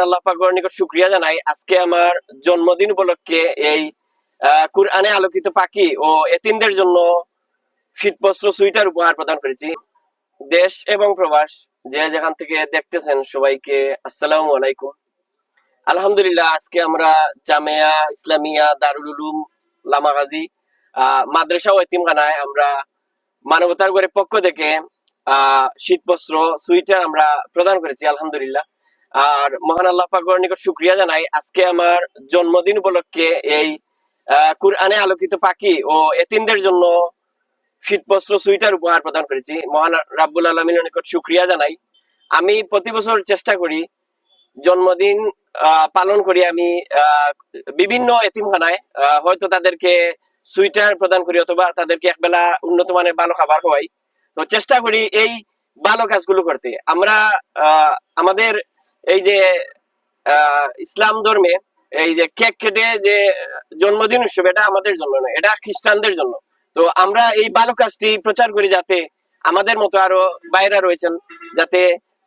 দেশ এবং প্রবাস যে যেখান থেকে দেখতেছেন সবাইকে আসসালামু আলাইকুম। আলহামদুলিল্লাহ, আজকে আমরা জামিয়া ইসলামিয়া দারুল উলুম লামাগাজী মাদ্রাসা ও এতিমখানায় আমরা মানবতার গড়ের পক্ষ থেকে আহ শীতবস্ত্র সুইটার আমরা প্রদান করেছি, আলহামদুলিল্লাহ। আর মহান আল্লাহ পাকের নিকট শুক্রিয়া জানাই। আজকে আমার জন্মদিন উপলক্ষে এই কুরআনে আলোকিত পাখি ও এতিমদের জন্য শীতবস্ত্র, সুইটার উপহার প্রদান করেছি। মহান রাব্বুল আলমিনের নিকট শুক্রিয়া জানাই। আমি প্রতি বছর চেষ্টা করি জন্মদিন পালন করি আমি বিভিন্ন এতিমখানায়। হয়তো তাদেরকে সুইটার প্রদান করি অথবা তাদেরকে একবেলা উন্নত মানের ভালো খাবার খাওয়াই তো চেষ্টা করি এই ভালো কাজগুলো করতে। আমরা আমাদের এই যে ইসলাম ধর্মে এই যে কেক কেটে যে জন্মদিন উৎসব, এটা আমাদের জন্য নয়, এটা খ্রিস্টানদের জন্য। তো আমরা এই ভালো কাজটি প্রচার করি যাতে আমাদের মতো আরও বাইরা রয়েছেন, যাতে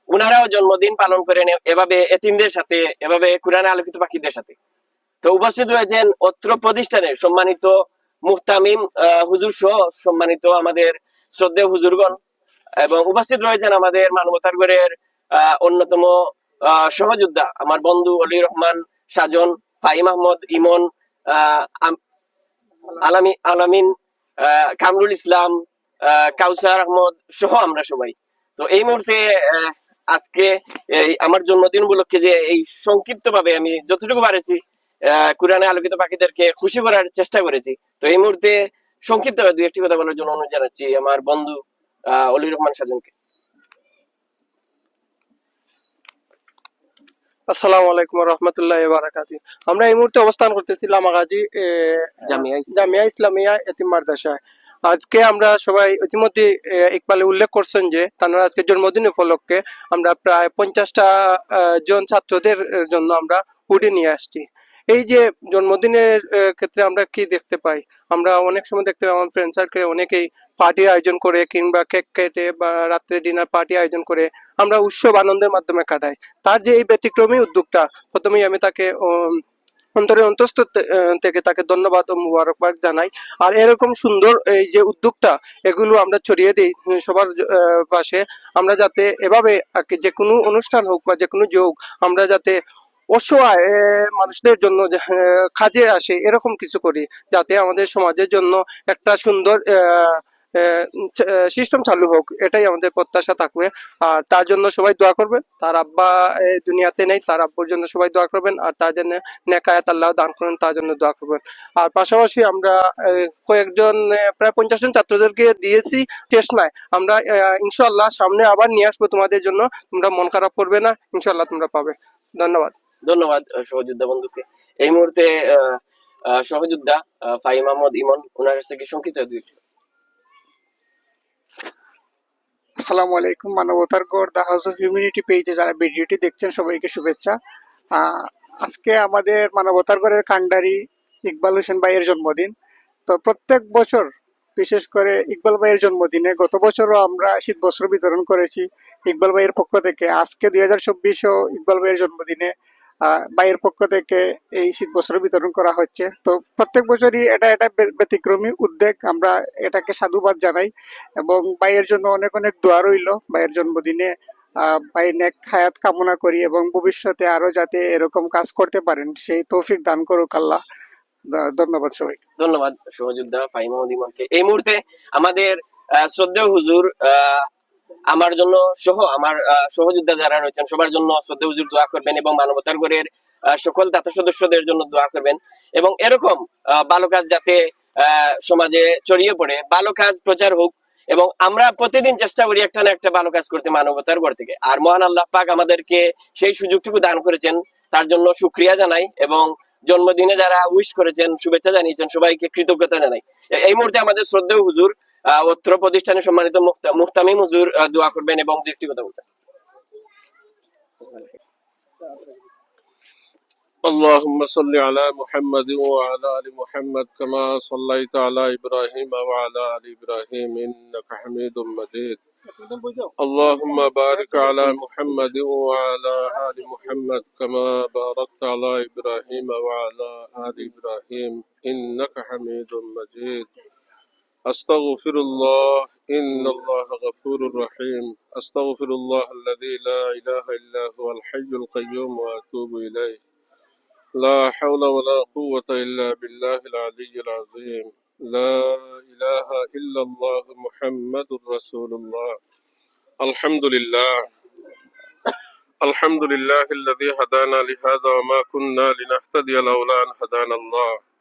উনারাও জন্মদিন পালন করেন এভাবে এতিমদের সাথে, এভাবে কোরআনে আলোকিত পাখিদের সাথে। তো উপস্থিত রয়েছেন অত্র প্রতিষ্ঠানের সম্মানিত মুহতামিম হুজুর সহ সম্মানিত আমাদের শ্রদ্ধেয় হুজুরগণ এবং উপস্থিত রয়েছেন আমাদের মানবতার গড়ের অন্যতম সহযোদ্ধা আমার বন্ধু অলি রহমান সাজন ফাহিম আহমদ ইমন আলামি আলামিন কামরুল ইসলাম কাউসার আহমদ সহ আমরা সবাই। তো এই মুহূর্তে আজকে আমার জন্মদিন উপলক্ষে যে এই সংক্ষিপ্ত ভাবে আমি যতটুকু পারেছি কোরআনে আলোকিত পাখিদেরকে খুশি করার চেষ্টা করেছি। তো এই মুহূর্তে সংক্ষিপ্ত ভাবে দুই একটি কথা বলার জন্য অনুরোধ জানাচ্ছি আমার বন্ধু আহ, অলি রহমান সাজনকে। আসসালামু আলাইকুম রহমতুল্লাহ বারাকাতি আমরা এই মুহূর্তে অবস্থান করতেছি লামাগাজী জামিয়া ইসলামিয়া। এতিম মাদ্রাসায়। আজকে আমরা সবাই ইতিমধ্যে ইকবালে উল্লেখ করছেন যে তানার আজকে জন্মদিন উপলক্ষে আমরা প্রায় পঞ্চাশটা জন ছাত্রদের জন্য আমরা উডে নিয়ে আসছি। এই যে জন্মদিনের ক্ষেত্রে আমরা কি দেখতে পাই? আমরা অনেক সময় দেখতে পাই, আমার ফ্রেন্ড সার্কেলে অনেকেই পার্টি আয়োজন করে কিংবা কেক কেটে বা রাত্রে ডিনার পার্টি আয়োজন করে, আমরা উৎসব আনন্দের মাধ্যমে কাটাই। তার যে এই ব্যতিক্রমী উদ্যোগটা, প্রথমেই আমি তাকে অন্তরে অন্তস্থ থেকে তাকে ধন্যবাদ ও মুবারকবাদ জানাই। আর এরকম সুন্দর এই যে উদ্যোগটা, এগুলো আমরা ছড়িয়ে দিই সবার পাশে। আমরা যাতে এভাবে যে কোনো অনুষ্ঠান হোক বা যে কোনো যোগ, আমরা যাতে অসহায় মানুষদের জন্য কাজে আসে, এরকম কিছু করি, যাতে আমাদের সমাজের জন্য একটা সুন্দর সিস্টেম চালু হোক, এটাই আমাদের প্রত্যাশা থাকবে। আর তার জন্য সবাই দোয়া করবেন। তার আব্বা দুনিয়াতে নেই, তার আব্বুর জন্য সবাই দোয়া করবেন। আর তার জন্য নেকায়াত আল্লাহ দান করেন, তার জন্য দোয়া করবেন। আর পাশাপাশি আমরা কয়েকজন প্রায় পঞ্চাশ জন ছাত্রদেরকে দিয়েছি টেস্ট নাই। আমরা ইনশাল্লাহ সামনে আবার নিয়ে আসব তোমাদের জন্য। তোমরা মন খারাপ করবে না ইনশাল্লাহ তোমরা পাবে। ধন্যবাদ। ধন্যবাদ সহযোদ্ধা বন্ধুকে। এই মুহূর্তে সহযোদ্ধা আহ, ফাহিম আহমদ ইমন ওনার কাছ থেকে সংক্ষিপ্ত আসসালামু আলাইকুম মানবতার গড় দ্য হাউস অফ হিউম্যানিটি পেজে যারা ভিডিওটি দেখছেন সবাইকে শুভেচ্ছা। আজকে আমাদের মানবতার গড়ের কান্ডারি ইকবাল হোসেন ভাইয়ের জন্মদিন। তো প্রত্যেক বছর বিশেষ করে ইকবাল ভাইয়ের জন্মদিনে গত বছরও আমরা শীত বস্ত্র বিতরণ করেছি ইকবাল ভাইয়ের পক্ষ থেকে। আজকে দুই হাজার চব্বিশও ইকবাল ভাইয়ের জন্মদিনে আহ, পক্ষ থেকে এই শীত বস্ত্র বিতরণ করা হচ্ছে। তো প্রত্যেক বছরই এটা এটা ব্যতিক্রমী উদ্যোগ। আমরা এটাকে সাধুবাদ জানাই এবং ভাইয়ের জন্য অনেক অনেক দোয়া রইল। ভাইয়ের জন্মদিনে কামনা করি এবং ভবিষ্যতে আরও যাতে এরকম কাজ করতে পারেন সেই তৌফিক দান করুক আল্লাহ। ধন্যবাদ সবাই ধন্যবাদ সহযোদ্ধা ইমনকে এই মুহূর্তে আমাদের শ্রদ্ধেয় হুজুর আহ, আমার জন্য সহ, আমার সহযোদ্ধা যারা রয়েছেন, সবার জন্য শ্রদ্ধেয় হুজুর দোয়া করবেন এবং মানবতার গড়ের সকল দাতা সদস্যদের জন্য দোয়া করবেন। এবং এরকম ভালো কাজ যাতে সমাজে ছড়িয়ে পড়ে, ভালো কাজ প্রচার হোক এবং আমরা প্রতিদিন চেষ্টা করি একটা না একটা ভালো কাজ করতে মানবতার গড় থেকে। আর মহান আল্লাহ পাক আমাদেরকে সেই সুযোগটুকু দান করেছেন, তার জন্য সুক্রিয়া জানাই এবং জন্মদিনে যারা উইশ করেছেন, শুভেচ্ছা জানিয়েছেন, সবাইকে কৃতজ্ঞতা জানাই। এই মুহূর্তে আমাদের শ্রদ্ধেয় হুজুর অত্র প্রতিষ্ঠানের সম্মানিত মুক্তা- মুহতামিম হুজুর আহ, দোয়া করবেন এবং দু একটি কথা বলবেন اللهم صل على محمد وعلى ال محمد كما صليت على ابراهيم وعلى ال ابراهيم انك حميد مجيد اللهم بارك على محمد وعلى آل محمد كما باركت على إبراهيم وعلى آل إبراهيم إنك حميد مجيد أستغفر الله إن الله غفور رحيم. أستغفر الله الذي لا إله إلا هو الحي القيوم وأتوب إليه. لا حول ولا قوة إلا بالله العلي العظيم. لا إله إلا الله محمد رسول الله. الحمد لله. الحمد لله الذي هدانا لهذا وما كنا لنهتدي لولا أن هدانا الله.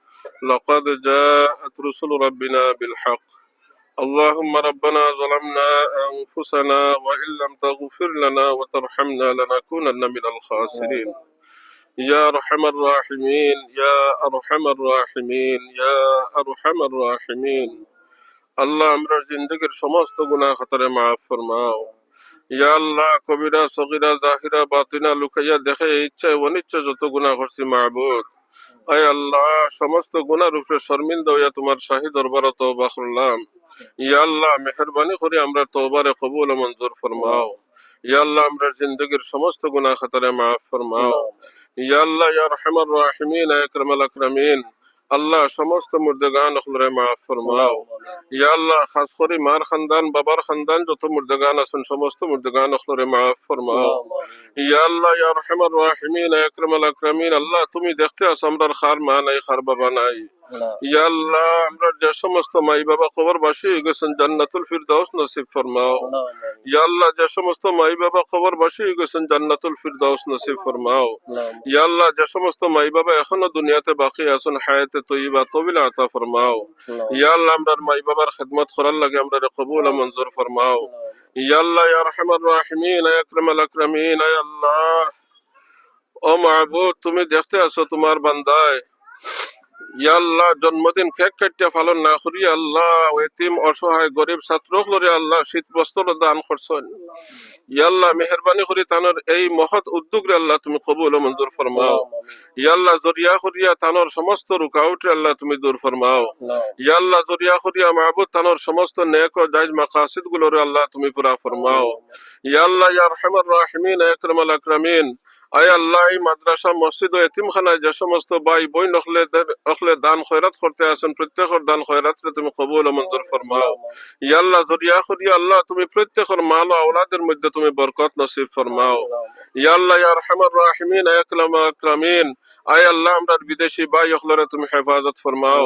لقد جاءت رسل ربنا بالحق اللهم ربنا ظلمنا أنفسنا وإن لم تغفر لنا وترحمنا لنكونن من الخاسرين يا أرحم الراحمين يا أرحم الراحمين يا أرحم الراحمين আল্লাহ আমরা জিন্দগির সমস্ত গুনাহ খাতারে মাফ ফরমাও ইয়া আল্লাহ কবিরা সগিরা জাহিরা বাতিনা লুকাইয়া দেখে ইচ্ছা অনিচ্ছা যত গুনাহ করছি মাহবুদ আয় আল্লাহ, সমস্ত গুনার উপরে শর্মিন্দা হইয়া তোমার শাহী দরবার তওবা করলাম। ইয়া আল্লাহ, মেহরবানি করে আমরা তওবারে কবুল মঞ্জুর ফরমাও। ইয়া আল্লাহ, আমরা জিন্দগির সমস্ত গুনাহ খাতারে মাফ ফরমাও। ইয়া আল্লাহ, ইয়া রহমান রাহিমিন আকরামাল আকরামিন। আল্লাহ, সমস্ত মুর্দেগান অখলরে মাফ ফরমাও। ইয়া আল্লাহ, খাস করে মার খানদান, বাবার খানদান, যত মুর্দেগান আছেন, সমস্ত মুর্দেগান অখলরে মাফ ফরমাও। ইয়া আল্লাহ, ইয়া রহমান রাহিমিন আকরামাল আকরামিন, আল্লাহ, তুমি দেখতে আছো আমরার খার মা নাই, খার বাবা নাই। ইয়া আল্লাহ আমরা যে সমস্ত মাই বাবা খবর বাসি হয়ে গেছেন জান্নাতুল ফিরদাউস নসিব ফরমাও। ইয়া আল্লাহ যে সমস্ত মাই বাবা খবর বাসি হয়ে গেছেন জান্নাতুল ফিরদাউস নসিব ফরমাও। ইয়া আল্লাহ যে সমস্ত মাই বাবা এখনও দুনিয়াতে বাকি আছেন হায়াতে তৈবা তবিলা আতা ফরমাও। ইয়া আল্লাহ আমরার মাই বাবার খেদমত করার লাগে আমরা কবুল মঞ্জুর ফরমাও। ইয়া আল্লাহ ইয়া রহমান রাহিমিন ইয়া আকরামাল আকরামিন ইয়া আল্লাহ। ও মাহবুব তুমি দেখতে আছো তোমার বান্দায়। ইয়া আল্লাহ জন্মদিন কেক কাটিয়া না করি আল্লাহ, এতিম, অসহায়, গরিব ছাত্র করে আল্লাহ শীত বস্ত্র দান করছেন। ইয়া আল্লাহ মেহরবানি করি তানোর এই মহৎ উদ্যোগ আল্লাহ তুমি কবুল মঞ্জুর ফরমাও। ইয়া আল্লাহ জরিয়া করিয়া সমস্ত রুকাউট আল্লাহ তুমি দূর ফরমাও। ইয়া আল্লাহ জরিয়া করিয়া মাহবুব তানোর সমস্ত নেক ও মাকাসিদগুলো রে আল্লাহ তুমি পুরা ফরমাও। ইয়া আল্লাহ ইয়া রহমান আকরামিন। আয় আল্লাহ মাদ্রাসা, মসজিদ ও এতিমখানায় যে সমস্ত ভাই বই নখলে অখলে দান খয়রাত করতে আছেন প্রত্যেকের দান খয়রাত তুমি কবুল ও মঞ্জুর ফরমাও। ইয়া আল্লাহ, জরিয়া করিয়া আল্লাহ, তুমি প্রত্যেকের মাল ও আওলাদের মধ্যে তুমি বরকত নসিব ফরমাও। ইয়া আল্লাহ, ইয়া রহমান রাহিমিন আকরাম আকরামিন আয় আল্লাহ, আমরা বিদেশি ভাই অখলরে তুমি হেফাজত ফরমাও।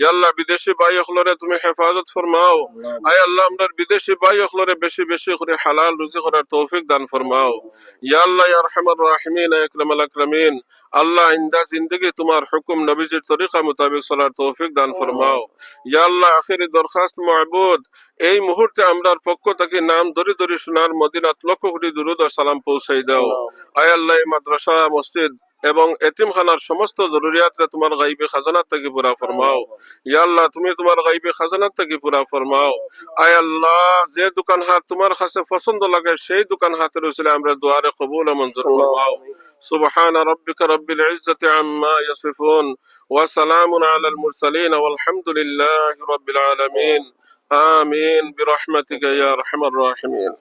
ইয়া আল্লাহ, বিদেশি ভাই অখলরে তুমি হেফাজত ফরমাও। আয় আল্লাহ, আমরা বিদেশি ভাই অখলরে বেশি বেশি করে হালাল রুজি করার তৌফিক দান ফরমাও। ইয়া আল্লাহ, ইয়া রহমান। রাহিমিন আকরামাল আকরামিন আল্লাহ ইন্দা জিন্দগি তোমার হুকুম নবীজির তরিকা মোতাবেক চলার তৌফিক দান ফরমাও। ইয়া আল্লাহ আখেরি দরখাস্ত মাহবুদ এই মুহূর্তে আমরার পক্ষ থেকে নাম ধরে ধরে শোনার মদিনাত লক্ষ কোটি দুরুদ সালাম পৌঁছাই দাও। আয় আল্লাহ মাদ্রাসা মসজিদ এবং এতিমখানার সমস্ত জরুরিয়াত তোমার গাইবে খাজানাত থেকে পুরা ফরমাও ইয়া আল্লাহ তুমি তোমার গাইবে খাজানাত থেকে পুরা ফরমাও আয় আল্লাহ যে দোকান হাত তোমার কাছে পছন্দ লাগে সেই দোকান হাতের উসিলে আমরা দুয়ারে কবুল ও মঞ্জুর ফরমাও سبحان ربك رب العزة عما يصفون وسلام على المرسلين والحمد لله رب العالمين آمين برحمتك يا أرحم الراحمين